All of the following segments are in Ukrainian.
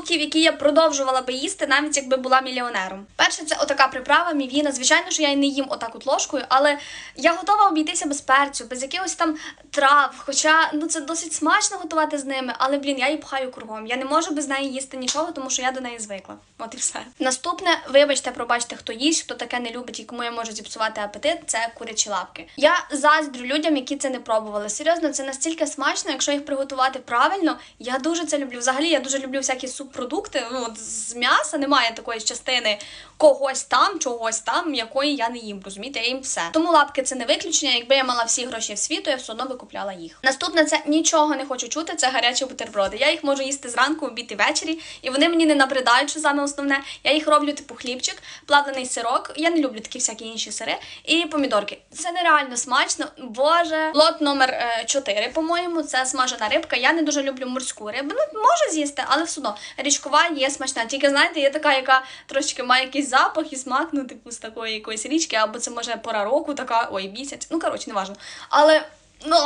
продуктів, які я продовжувала би їсти, навіть якби була мільйонером. Перше, це отака приправа, мівіна. Звичайно, що я не їм отак от ложкою, але я готова обійтися без перцю, без якихось там трав. Хоча ну це досить смачно готувати з ними, але блін, я її пхаю кругом. Я не можу без неї їсти нічого, тому що я до неї звикла. От і все. Наступне, вибачте, пробачте, хто їсть, хто таке не любить і кому я можу зіпсувати апетит, це курячі лапки. Я заздрю людям, які це не пробували. Серйозно, це настільки смачно, якщо їх приготувати правильно. Я дуже це люблю. Взагалі, я дуже люблю всякі субпродукти. Ну от з м'яса немає такої частини когось там, чогось там, якої я не їм. Розумієте, я їм все. Тому лапки це не виключення. Якби я мала всі гроші в світу, я все одно би купляла їх. Наступне це нічого не хочу чути. Це гарячі бутерброди. Я їх можу їсти зранку, обід і ввечері, і вони мені не набридають, що саме основне. Я їх роблю типу хлібчик, плавлений сирок. Я не люблю такі всякі інші сири і помідорки. Це нереально смачно. Боже, лот номер 4, по-моєму, це смажена рибка. Я не дуже люблю морську рибу. Ну можу з'їсти, але все одно річкова є смачна. Тільки знаєте, є така, яка трошечки має якийсь запах і смак, ну типу з такої якоїсь річки, або це може пора року, така ой, місяць. Ну коротше, не. Але. Ну,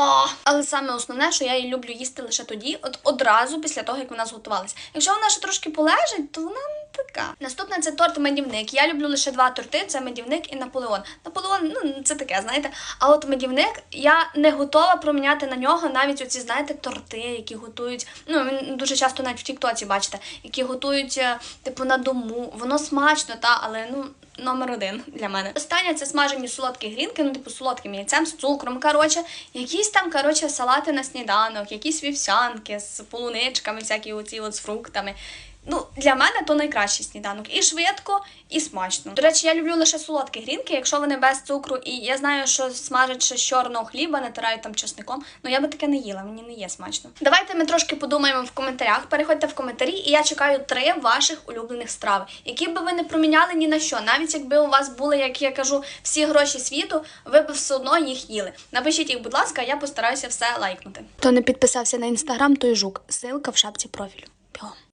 але саме основне, що я її люблю їсти лише тоді, от одразу після того, як вона зготувалася. Якщо вона ще трошки полежить, то вона така. Наступне це торт медівник. Я люблю лише два торти: це медівник і Наполеон. Наполеон, ну це таке, знаєте. А от медівник я не готова проміняти на нього навіть оці, знаєте, торти, які готують. Ну він дуже часто навіть в Тіктоці бачите, які готують е, типу на дому. Воно смачно, та але ну. Номер один для мене. Останнє це смажені солодкі грінки, ну типу солодким яйцем з цукром. Коротше, якісь там коротше салати на сніданок, якісь вівсянки з полуничками, всякі оці от з фруктами. Ну, для мене то найкращий сніданок. І швидко, і смачно. До речі, я люблю лише солодкі грінки, якщо вони без цукру. І я знаю, що смажать ще з чорного хліба, натирають там чесником. Ну я би таке не їла, мені не є смачно. Давайте ми трошки подумаємо в коментарях. Переходьте в коментарі, і я чекаю три ваших улюблених страви, які би ви не проміняли ні на що. Навіть якби у вас були, як я кажу, всі гроші світу, ви б все одно їх їли. Напишіть їх, будь ласка, я постараюся все лайкнути. Хто не підписався на інстаграм, той жук. Силка в шапці профілю. Бігом.